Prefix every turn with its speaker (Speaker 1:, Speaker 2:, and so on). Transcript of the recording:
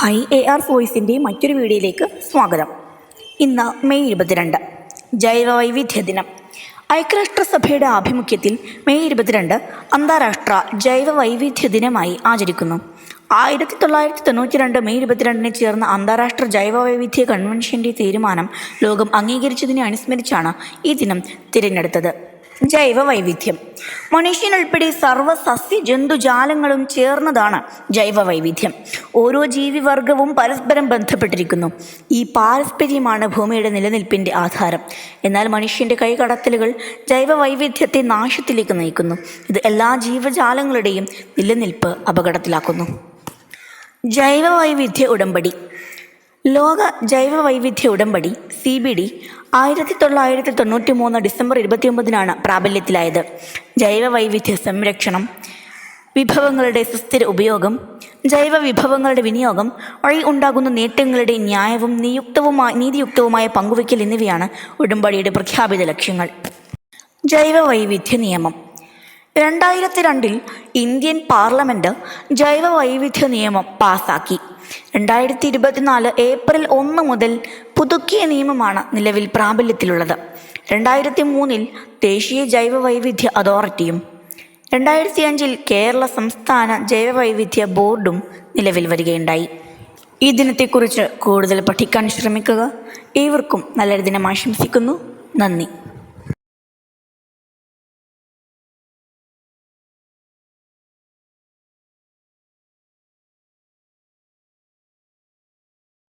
Speaker 1: Hi A R വോയിസിന്റെ മറ്റൊരു വീഡിയോയിലേക്ക് സ്വാഗതം. ഇന്ന് മെയ് ഇരുപത്തിരണ്ട് ജൈവവൈവിധ്യ ദിനം. ഐക്യരാഷ്ട്രസഭയുടെ ആഭിമുഖ്യത്തിൽ മെയ് ഇരുപത്തിരണ്ട് അന്താരാഷ്ട്ര ജൈവവൈവിധ്യ ദിനമായി ആചരിക്കുന്നു. ആയിരത്തി തൊള്ളായിരത്തി തൊണ്ണൂറ്റി രണ്ട് മെയ് ഇരുപത്തിരണ്ടിന് ചേർന്ന അന്താരാഷ്ട്ര ജൈവവൈവിധ്യ കൺവെൻഷന്റെ തീരുമാനം ലോകം അംഗീകരിച്ചതിനെ അനുസ്മരിച്ചാണ് ഈ ദിനം തിരഞ്ഞെടുത്തത്. ജൈവ വൈവിധ്യം മനുഷ്യനുൾപ്പെടെ സർവ സസ്യ ജന്തുജാലങ്ങളും ചേർന്നതാണ് ജൈവ വൈവിധ്യം ഓരോ ജീവിവർഗവും പരസ്പരം ബന്ധപ്പെട്ടിരിക്കുന്നു. ഈ പാരസ്പര്യമാണ് ഭൂമിയുടെ നിലനിൽപ്പിന്റെ ആധാരം. എന്നാൽ മനുഷ്യന്റെ കൈകടത്തലുകൾ ജൈവ വൈവിധ്യത്തെ നാശത്തിലേക്ക് നയിക്കുന്നു. ഇത് എല്ലാ ജീവജാലങ്ങളുടെയും നിലനിൽപ്പ് അപകടത്തിലാക്കുന്നു. ജൈവ വൈവിധ്യ ഉടമ്പടി. ലോക ജൈവ വൈവിധ്യ ഉടമ്പടി സി ബി ഡി ആയിരത്തി തൊള്ളായിരത്തി തൊണ്ണൂറ്റി മൂന്ന് ഡിസംബർ ഇരുപത്തിയൊമ്പതിനാണ് പ്രാബല്യത്തിലായത്. ജൈവ വൈവിധ്യ സംരക്ഷണം വിഭവങ്ങളുടെ സുസ്ഥിര ഉപയോഗം ജൈവ വിഭവങ്ങളുടെ വിനിയോഗം വഴി ഉണ്ടാകുന്ന നേട്ടങ്ങളുടെ ന്യായവും നിയുക്തവുമായ നീതിയുക്തവുമായ പങ്കുവയ്ക്കൽ എന്നിവയാണ് ഉടമ്പടിയുടെ പ്രഖ്യാപിത ലക്ഷ്യങ്ങൾ. ജൈവ വൈവിധ്യ നിയമം. രണ്ടായിരത്തി രണ്ടിൽ ഇന്ത്യൻ പാർലമെന്റ് ജൈവ വൈവിധ്യ നിയമം പാസാക്കി. രണ്ടായിരത്തി ഇരുപത്തിനാല് ഏപ്രിൽ ഒന്ന് മുതൽ പുതുക്കിയ നിയമമാണ് നിലവിൽ പ്രാബല്യത്തിലുള്ളത്. രണ്ടായിരത്തി മൂന്നിൽ ദേശീയ ജൈവ വൈവിധ്യ അതോറിറ്റിയും രണ്ടായിരത്തി അഞ്ചിൽ കേരള സംസ്ഥാന ജൈവ വൈവിധ്യ ബോർഡും നിലവിൽ വരികയുണ്ടായി. ഈ ദിനത്തെക്കുറിച്ച് കൂടുതൽ പഠിക്കാൻ ശ്രമിക്കുക. ഏവർക്കും നല്ലൊരു ദിനം ആശംസിക്കുന്നു. നന്ദി.